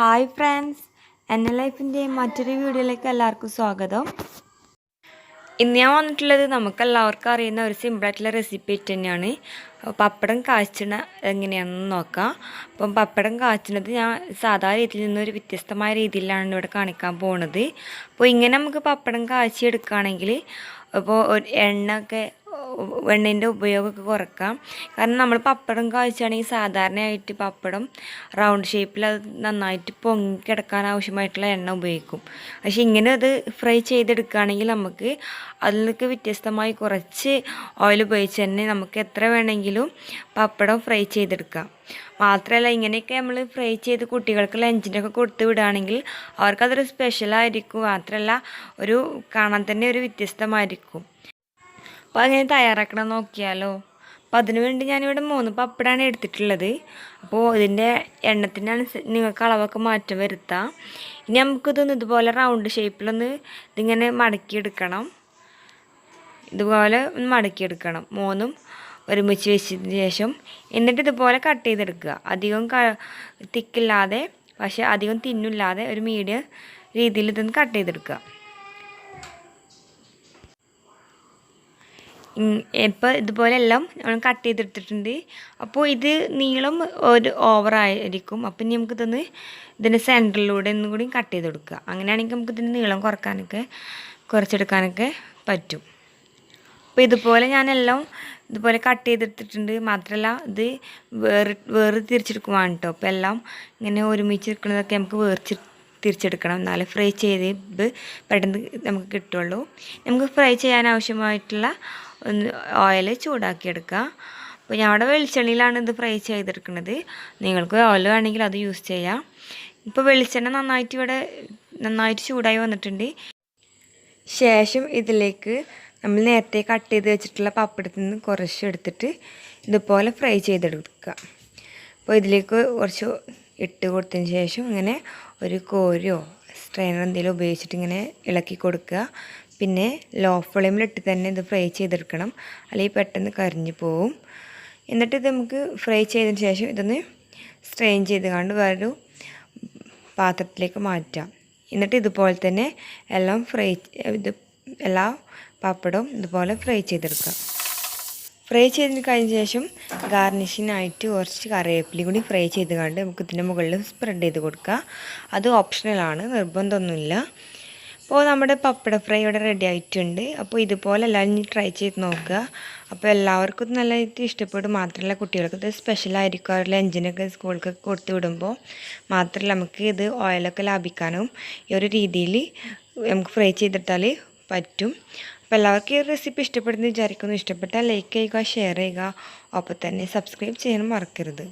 Hi friends എന്റെ ലൈഫിന്റെ മറ്റൊരു വീഡിയോയിലേക്ക് എല്ലാവർക്കും സ്വാഗതം. ഇന്ന് ഞാൻ വന്നിട്ടുള്ളത് നമുക്ക് എല്ലാവർക്കും അറിയുന്ന ഒരു സിമ്പിളായിട്ടുള്ള റെസിപ്പി ആയിട്ട് തന്നെയാണ്. പപ്പടം കാച്ചണ എങ്ങനെയാണെന്ന് നോക്കാം. അപ്പം പപ്പടം കാച്ചണത് ഞാൻ സാധാ രീതിയിൽ നിന്നൊരു വ്യത്യസ്തമായ രീതിയിലാണ് ഇവിടെ കാണിക്കാൻ പോണത്. അപ്പോൾ ഇങ്ങനെ നമുക്ക് പപ്പടം കാച്ചി എടുക്കുകയാണെങ്കിൽ അപ്പോൾ എണ്ണ ഒക്കെ എണ്ണേന്റെ ഉപയോഗമൊക്കെ കുറക്കാം. കാരണം നമ്മൾ പപ്പടം കാഴ്ചയാണെങ്കിൽ സാധാരണയായിട്ട് പപ്പടം റൗണ്ട് ഷേപ്പിൽ അത് നന്നായിട്ട് പൊങ്ങി കിടക്കാൻ ആവശ്യമായിട്ടുള്ള എണ്ണ ഉപയോഗിക്കും. പക്ഷേ ഇങ്ങനെ അത് ഫ്രൈ ചെയ്തെടുക്കുകയാണെങ്കിൽ നമുക്ക് അതിൽ നിന്നൊക്കെ വ്യത്യസ്തമായി കുറച്ച് ഓയിൽ ഉപയോഗിച്ച് തന്നെ നമുക്ക് എത്ര വേണമെങ്കിലും പപ്പടം ഫ്രൈ ചെയ്തെടുക്കാം. മാത്രമല്ല ഇങ്ങനെയൊക്കെ നമ്മൾ ഫ്രൈ ചെയ്ത് കുട്ടികൾക്ക് ലഞ്ചിനൊക്കെ കൊടുത്ത് വിടുകയാണെങ്കിൽ അവർക്കതൊരു സ്പെഷ്യലായിരിക്കും മാത്രമല്ല ഒരു കാണാൻ തന്നെ ഒരു വ്യത്യസ്തമായിരിക്കും. അപ്പോൾ അങ്ങനെ തയ്യാറാക്കണം നോക്കിയാലോ. അപ്പോൾ അതിന് വേണ്ടി ഞാനിവിടെ മൂന്ന് പപ്പടാണ് എടുത്തിട്ടുള്ളത്. അപ്പോൾ ഇതിന്റെ എണ്ണത്തിനാണ് നിങ്ങൾക്ക് അളവൊക്കെ മാറ്റം വരുത്താം. ഇനി നമുക്കിതൊന്ന് ഇതുപോലെ റൗണ്ട് ഷേപ്പിലൊന്ന് ഇതിങ്ങനെ മടക്കിയെടുക്കണം. ഇതുപോലെ ഒന്ന് മടക്കിയെടുക്കണം. മൂന്നും ഒരുമിച്ച് വെച്ചതിന് ശേഷം എന്നിട്ട് ഇതുപോലെ കട്ട് ചെയ്തെടുക്കുക. അധികം തിക്കില്ലാതെ പക്ഷേ അധികം തിന്നില്ലാതെ ഒരു മീഡിയം രീതിയിൽ ഇതൊന്ന് കട്ട് ചെയ്തെടുക്കുക. ഇപ്പോൾ ഇതുപോലെ എല്ലാം കട്ട് ചെയ്തെടുത്തിട്ടുണ്ട്. അപ്പോൾ ഇത് നീളം ഒരു ഓവറായിരിക്കും അപ്പം ഇനി നമുക്കിതൊന്ന് ഇതിന്റെ സെന്ററിലൂടെ ഒന്നും കൂടി കട്ട് ചെയ്ത് കൊടുക്കുക അങ്ങനെയാണെങ്കിൽ നമുക്ക് ഇതിന്റെ നീളം കുറക്കാനൊക്കെ കുറച്ചെടുക്കാനൊക്കെ പറ്റും. അപ്പോൾ ഇതുപോലെ ഞാനെല്ലാം ഇതുപോലെ കട്ട് ചെയ്തെടുത്തിട്ടുണ്ട്. മാത്രമല്ല ഇത് വേറെ വേറെ തിരിച്ചെടുക്കുവാണ് കേട്ടോ അപ്പോൾ എല്ലാം ഇങ്ങനെ ഒരുമിച്ച് എടുക്കുന്നതൊക്കെ നമുക്ക് വേർച്ച് തിരിച്ചെടുക്കണം. എന്നാലേ ഫ്രൈ ചെയ്ത് പെട്ടെന്ന് നമുക്ക് കിട്ടുള്ളൂ. നമുക്ക് ഫ്രൈ ചെയ്യാൻ ആവശ്യമായിട്ടുള്ള ഒന്ന് ഓയിൽ ചൂടാക്കിയെടുക്കുക. അപ്പോൾ ഞാൻ അവിടെ വെളിച്ചെണ്ണയിലാണ് ഇത് ഫ്രൈ ചെയ്തെടുക്കുന്നത്. നിങ്ങൾക്ക് ഓയിൽ വേണമെങ്കിൽ അത് യൂസ് ചെയ്യാം. ഇപ്പോൾ വെളിച്ചെണ്ണ നന്നായിട്ട് ഇവിടെ നന്നായിട്ട് ചൂടായി വന്നിട്ടുണ്ട്. ശേഷം ഇതിലേക്ക് നമ്മൾ നേരത്തെ കട്ട് ചെയ്ത് വെച്ചിട്ടുള്ള പപ്പടത്തിൽ നിന്ന് കുറച്ച് എടുത്തിട്ട് ഇതുപോലെ ഫ്രൈ ചെയ്തെടുക്കുക. അപ്പോൾ ഇതിലേക്ക് കുറച്ച് ഇട്ട് കൊടുത്തതിന് ശേഷം ഇങ്ങനെ ഒരു കോരോ സ്ട്രെയിനർ എന്തെങ്കിലും ഉപയോഗിച്ചിട്ട് ഇങ്ങനെ ഇളക്കി കൊടുക്കുക. പിന്നെ ലോ ഫ്ലെയിമിലിട്ട് തന്നെ ഇത് ഫ്രൈ ചെയ്തെടുക്കണം. അല്ലെങ്കിൽ പെട്ടെന്ന് കരിഞ്ഞു പോവും. എന്നിട്ട് ഇത് നമുക്ക് ഫ്രൈ ചെയ്തതിന് ശേഷം ഇതൊന്ന് സ്ട്രെയിൻ ചെയ്ത് കണ്ട് വേറൊരു പാത്രത്തിലേക്ക് മാറ്റാം. എന്നിട്ട് ഇതുപോലെ തന്നെ എല്ലാം ഫ്രൈ ഇത് എല്ലാ പപ്പടവും ഇതുപോലെ ഫ്രൈ ചെയ്തെടുക്കുക ഫ്രൈ ചെയ്തിന് കഴിഞ്ഞ ശേഷം ഗാർണിഷിനായിട്ട് കുറച്ച് കറിവേപ്പിലയും കൂടി ഫ്രൈ ചെയ്ത് കണ്ട് നമുക്ക് ഇതിന്റെ മുകളിൽ സ്പ്രെഡ് ചെയ്ത് കൊടുക്കുക അത് ഓപ്ഷണലാണ് നിർബന്ധമൊന്നുമില്ല. അപ്പോൾ നമ്മുടെ പപ്പട ഫ്രൈ ഇവിടെ റെഡി ആയിട്ടുണ്ട്. അപ്പോൾ ഇതുപോലെ എല്ലാവരും ട്രൈ ചെയ്ത് നോക്കുക. അപ്പോൾ എല്ലാവർക്കും നല്ലതായിട്ട് ഇഷ്ടപ്പെടും. മാത്രമല്ല കുട്ടികൾക്ക് ഇത് സ്പെഷ്യലായിരിക്കും അവർ ലഞ്ചിനൊക്കെ സ്കൂളിലൊക്കെ കൊടുത്തു വിടുമ്പോൾ മാത്രമല്ല നമുക്ക് ഇത് ഓയിലൊക്കെ ലാഭിക്കാനും ഈ ഒരു രീതിയിൽ നമുക്ക് ഫ്രൈ ചെയ്തിട്ടാൽ പറ്റും. അപ്പോൾ എല്ലാവർക്കും ഈ റെസിപ്പി ഇഷ്ടപ്പെടുന്ന വിചാരിക്കുന്നു. ഇഷ്ടപ്പെട്ടാൽ ലൈക്ക് ചെയ്യുക ഷെയർ ചെയ്യുക. ഒപ്പം തന്നെ സബ്സ്ക്രൈബ് ചെയ്യാനും മറക്കരുത്.